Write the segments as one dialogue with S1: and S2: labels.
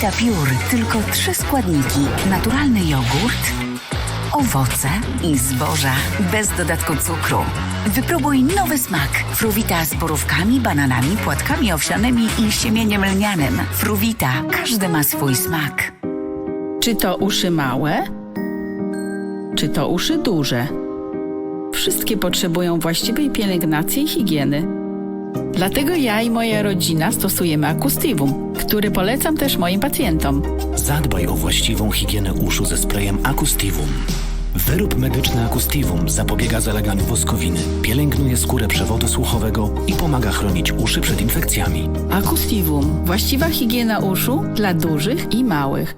S1: Tapiór, tylko trzy składniki. Naturalny jogurt, owoce i zboża, bez dodatku cukru. Wypróbuj nowy smak. Fruwita z borówkami, bananami, płatkami owsianymi i siemieniem lnianym. Fruwita, każdy ma swój smak.
S2: Czy to uszy małe? Czy to uszy duże? Wszystkie potrzebują właściwej pielęgnacji i higieny. Dlatego ja i moja rodzina stosujemy Acustivum, który polecam też moim pacjentom.
S3: Zadbaj o właściwą higienę uszu ze sprayem Acustivum. Wyrób medyczny Acustivum zapobiega zaleganiu woskowiny, pielęgnuje skórę przewodu słuchowego i pomaga chronić uszy przed infekcjami.
S2: Acustivum. Właściwa higiena uszu dla dużych i małych.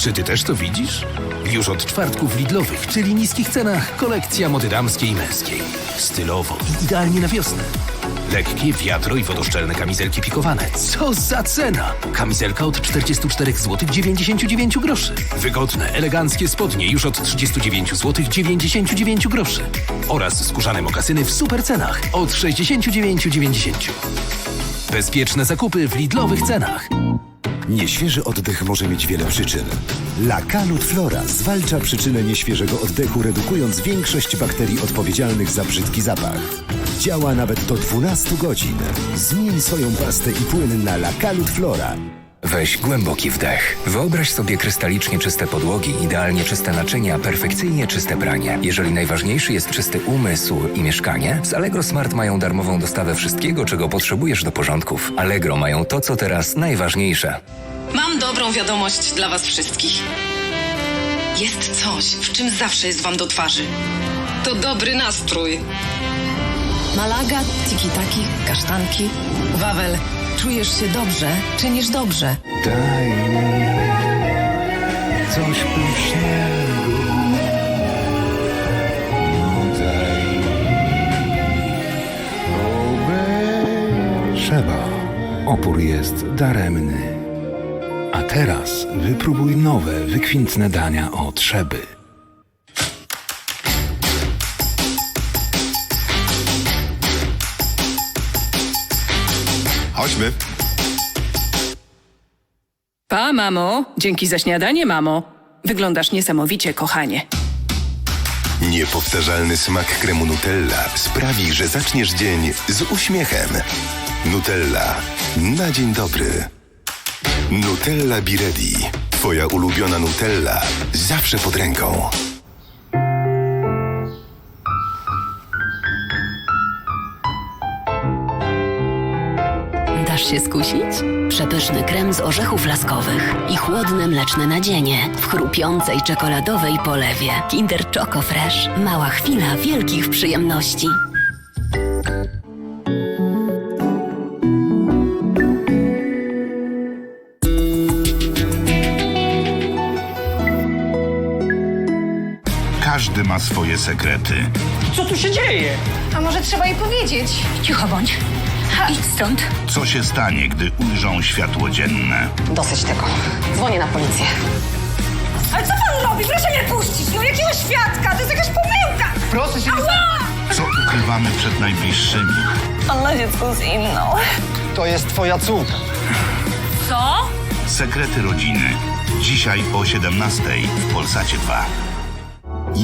S4: Czy ty też to widzisz? Już od czwartków Lidlowych, czyli niskich cenach, kolekcja mody damskiej i męskiej. Stylowo i idealnie na wiosnę. Lekkie, wiatro i wodoszczelne kamizelki pikowane. Co za cena! Kamizelka od 44 zł 99 groszy. Wygodne, eleganckie spodnie już od 39 zł 99 groszy. Oraz skórzane mokasyny w super cenach od 69,90. Bezpieczne zakupy w Lidlowych cenach.
S5: Nieświeży oddech może mieć wiele przyczyn. Lakalut Flora zwalcza przyczynę nieświeżego oddechu, redukując większość bakterii odpowiedzialnych za brzydki zapach. Działa nawet do 12 godzin. Zmień swoją pastę i płyn na Lakalut Flora.
S6: Weź głęboki wdech. Wyobraź sobie krystalicznie czyste podłogi, idealnie czyste naczynia, perfekcyjnie czyste pranie. Jeżeli najważniejszy jest czysty umysł i mieszkanie, z Allegro Smart mają darmową dostawę wszystkiego, czego potrzebujesz do porządków. Allegro mają to, co teraz najważniejsze.
S7: Mam dobrą wiadomość dla Was wszystkich. Jest coś, w czym zawsze jest Wam do twarzy. To dobry nastrój.
S8: Malaga, tiki-taki, kasztanki. Wawel, czujesz się dobrze, czynisz dobrze.
S9: Daj mi coś pysznego. Daj mi Trzeba. Opór jest daremny. A teraz wypróbuj nowe, wykwintne dania od Trzeby.
S10: Chodźmy.
S2: Pa, mamo. Dzięki za śniadanie, mamo. Wyglądasz niesamowicie, kochanie.
S10: Niepowtarzalny smak kremu Nutella sprawi, że zaczniesz dzień z uśmiechem. Nutella. Na dzień dobry. Nutella Be Ready. Twoja ulubiona Nutella. Zawsze pod ręką.
S11: Dasz się skusić? Przepyszny krem z orzechów laskowych i chłodne mleczne nadzienie w chrupiącej czekoladowej polewie. Kinder Choco Fresh. Mała chwila wielkich przyjemności.
S12: Każdy ma swoje sekrety.
S13: Co tu się dzieje?
S14: A może trzeba jej powiedzieć?
S1: Cicho bądź. Idź stąd.
S12: Co się stanie, gdy ujrzą światło dzienne?
S8: Dosyć tego. Dzwonię na policję.
S14: Ale co pan robi? Proszę mnie puścić! No jakiego świadka? To jest jakaś pomyłka!
S13: Proszę się...
S14: Ała!
S12: Co ukrywamy przed najbliższymi?
S14: On ma dziecko z inną.
S13: To jest twoja córka.
S14: Co?
S12: Sekrety rodziny. Dzisiaj o 17 w Polsacie 2.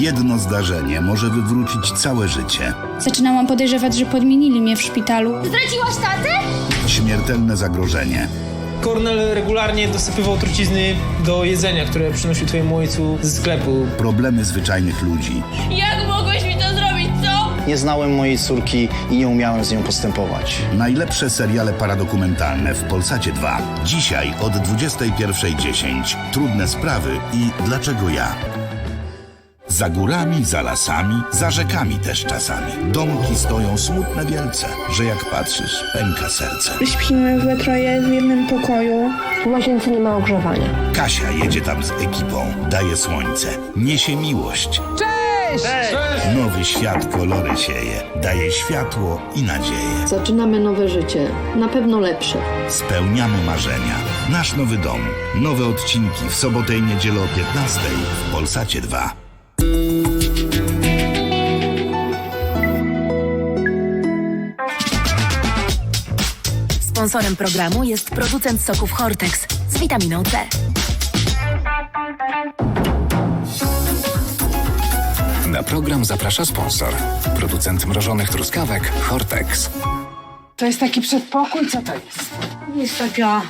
S12: Jedno zdarzenie może wywrócić całe życie.
S15: Zaczynałam podejrzewać, że podmienili mnie w szpitalu.
S14: Zdradziłaś tatę?
S12: Śmiertelne zagrożenie.
S13: Kornel regularnie dosypywał trucizny do jedzenia, które przynosił twojemu ojcu ze sklepu.
S12: Problemy zwyczajnych ludzi.
S14: Jak mogłeś mi to zrobić, co?
S13: Nie znałem mojej córki i nie umiałem z nią postępować.
S12: Najlepsze seriale paradokumentalne w Polsacie 2. Dzisiaj od 21.10. Trudne sprawy i dlaczego ja? Za górami, za lasami, za rzekami też czasami. Domki stoją smutne wielce, że jak patrzysz, pęka serce.
S15: Śpimy we troje w jednym pokoju.
S8: W łazience nie ma ogrzewania.
S12: Kasia jedzie tam z ekipą, daje słońce, niesie miłość.
S13: Cześć!
S12: Nowy świat kolory sieje, daje światło i nadzieję.
S8: Zaczynamy nowe życie. Na pewno lepsze.
S12: Spełniamy marzenia. Nasz nowy dom. Nowe odcinki w sobotę i niedzielę o 15 w Polsacie 2.
S6: Sponsorem programu jest producent soków Hortex z witaminą C.
S16: Na program zaprasza sponsor. Producent mrożonych truskawek Hortex.
S17: To jest taki przedpokój? Co to jest?
S18: Jest taka